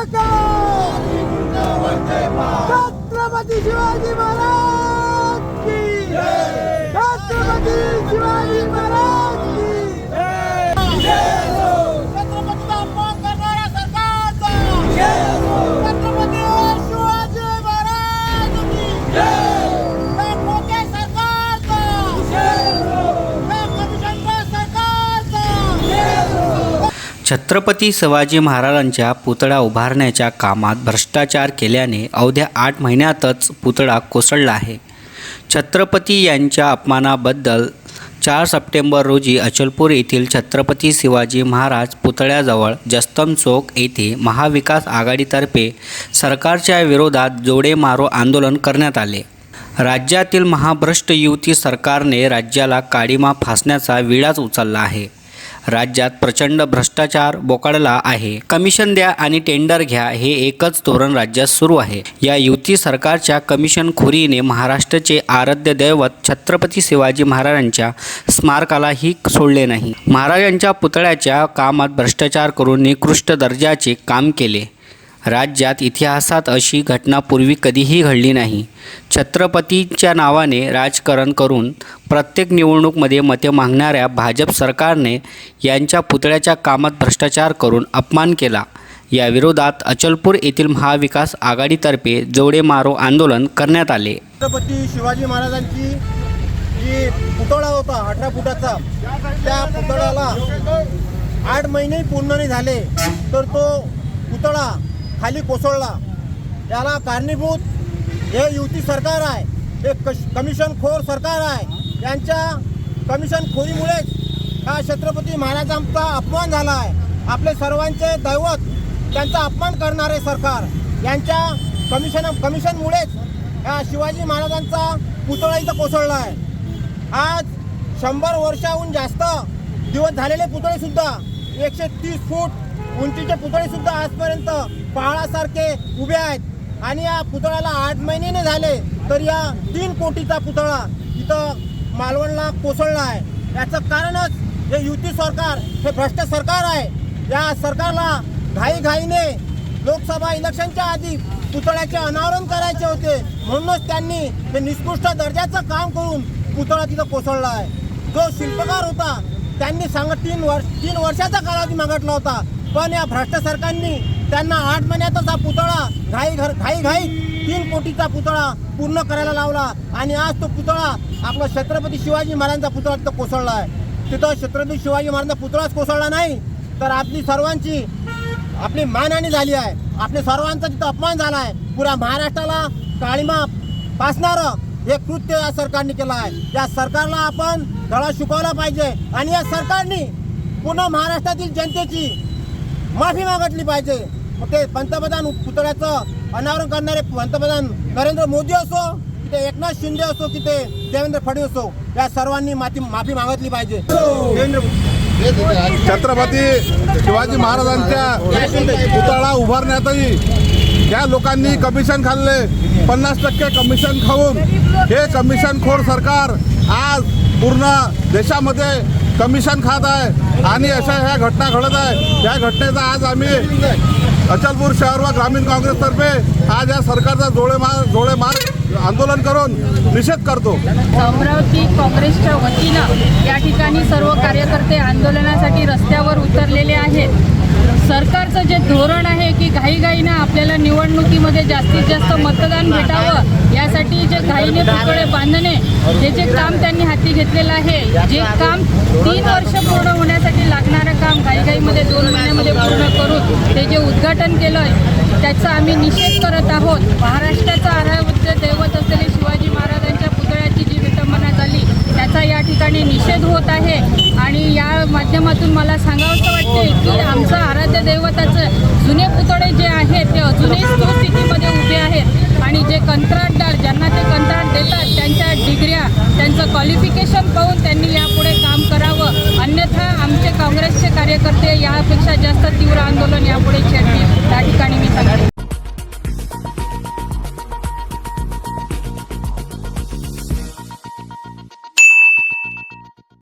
सरकार छत्रपती शिवाजी महाराज! छत्रपती शिवाजी महाराजांच्या पुतळा उभारण्याच्या कामात भ्रष्टाचार केल्याने अवघ्या आठ महिन्यातच पुतळा कोसळला आहे. छत्रपती यांच्या अपमानाबद्दल चार सप्टेंबर रोजी अचलपूर येथील छत्रपती शिवाजी महाराज पुतळ्याजवळ जस्तम चौक येथे महाविकास आघाडीतर्फे सरकारच्या विरोधात जोडे मारो आंदोलन करण्यात आले. राज्यातील महाभ्रष्ट युती सरकारने राज्याला काळीमा फासण्याचा विळाच उचलला आहे. राज्यात प्रचंड भ्रष्टाचार बोकाडला आहे. कमिशन द्या आणि टेंडर घ्या हे एकच धोरण राज्यात सुरू आहे. या युती सरकारच्या कमिशन खोरीने महाराष्ट्राचे आराध्य दैवत छत्रपती शिवाजी महाराजांच्या स्मारकालाही सोडले नाही. महाराजांच्या पुतळ्याच्या कामात भ्रष्टाचार करून निकृष्ट दर्जाचे काम केले. राज्यात इतिहासात अशी घटना पूर्वी कधीही घडली नाही. छत्रपतीच्या नावाने राजकारण करून प्रत्येक निवडणूकमध्ये मते मागणाऱ्या भाजप सरकारने यांच्या पुतळ्याच्या कामात भ्रष्टाचार करून अपमान केला. या विरोधात अचलपूर येथील महाविकास आघाडीतर्फे जोडे मारो आंदोलन करण्यात आले. छत्रपती शिवाजी महाराजांची जी पुतळा होता अठरा फुटाचा त्या पुतळ्याला आठ महिने पूर्ण नाही झाले. तर तो पुतळा खाली कोसळला. त्याला कारणीभूत हे युती सरकार आहे. हे कश कमिशन खोर सरकार आहे. यांच्या कमिशन खोरीमुळेच हा छत्रपती महाराजांचा अपमान झाला आहे. आपले सर्वांचे दैवत त्यांचा अपमान करणारे सरकार. यांच्या कमिशन कमिशनमुळेच ह्या शिवाजी महाराजांचा पुतळा इथं कोसळला आहे. आज शंभर वर्षाहून जास्त दिवस झालेले पुतळेसुद्धा एकशे तीस फूट उंचीचे पुतळे सुद्धा आजपर्यंत पहाडासारखे उभे आहेत. आणि या पुतळ्याला आठ महिने झाले तर या तीन कोटीचा पुतळा इथं मालवणला कोसळला आहे. याचं कारणच हे युती सरकार हे भ्रष्ट सरकार आहे. या सरकारला घाईघाईने लोकसभा इलेक्शनच्या आधी पुतळ्याचे अनावरण करायचे होते. म्हणूनच त्यांनी हे निकृष्ट दर्जाचं काम करून पुतळा तिथं कोसळला आहे. जो शिल्पकार होता त्यांनी सांग तीन वर्ष तीन वर्षाचा कालावधी मागितला होता. पण या भ्रष्ट सरकारनी त्यांना आठ महिन्यातच हा पुतळा घाई घर घाई घाई तीन कोटीचा पुतळा पूर्ण करायला लावला. आणि आज तो पुतळा आपला छत्रपती शिवाजी महाराजांचा पुतळा तिथं कोसळला आहे. तिथं छत्रपती शिवाजी महाराजांचा पुतळाच कोसळला नाही. तर आपली सर्वांची आपली मानहानी झाली आहे. आपल्या सर्वांचा तिथं अपमान झाला आहे. पुऱ्या महाराष्ट्राला काळीमा पासणारं हे कृत्य या सरकारने केलं आहे. या सरकारला आपण धडा शिकवला पाहिजे. आणि या सरकारने पुन्हा महाराष्ट्रातील जनतेची माफी मागितली पाहिजे. मग ते पंतप्रधान पुतळ्याचं अनावरण करणारे पंतप्रधान नरेंद्र मोदी असो की ते एकनाथ शिंदे असो की ते देवेंद्र फडणवीस असो या सर्वांनी माफी माफी मागितली पाहिजे. छत्रपती शिवाजी महाराजांच्या पुतळा उभारण्यातही या लोकांनी कमिशन खाल्ले. पन्नास टक्के कमिशन खाऊन हे कमिशन खोर सरकार आज पूर्ण देशामध्ये कमिशन खात आहे. आणि अशा ह्या घटना घडत आहे. या घटनेचा आज आम्ही अचलपूर शहर व ग्रामीण काँग्रेसतर्फे आज या सरकारचा जोडे मार जोळे मार आंदोलन करून निषेध करतो. अमरावती काँग्रेसच्या वतीनं या ठिकाणी सर्व कार्यकर्ते आंदोलनासाठी रस्त्यावर सरकारचं जे धोरण आहे की घाईघाईनं आपल्याला निवडणुकीमध्ये जास्तीत जास्त मतदान भेटावं यासाठी जे घाईने पुतळे बांधणे हे जे काम त्यांनी हाती घेतलेलं आहे जे काम तीन वर्ष पूर्ण होण्यासाठी लागणारं काम घाईघाईमध्ये दोन महिन्यामध्ये पूर्ण करून ते जे उद्घाटन केलं त्याचा आम्ही निषेध करत आहोत. महाराष्ट्राचं आराध्य दैवत असलेले शिवाजी महाराजांच्या पुतळ्याची जी विटंबना झाली त्याचा या ठिकाणी निषेध होत आहे. आणि या माध्यमातून मला सांगावंसं वाटते की आमचा देवताचे जुने पुतळे जे आहेत ते अजूनही स्थितीमध्ये उभे आहेत. आणि जे कंत्राटदार ज्यांना ते कंत्र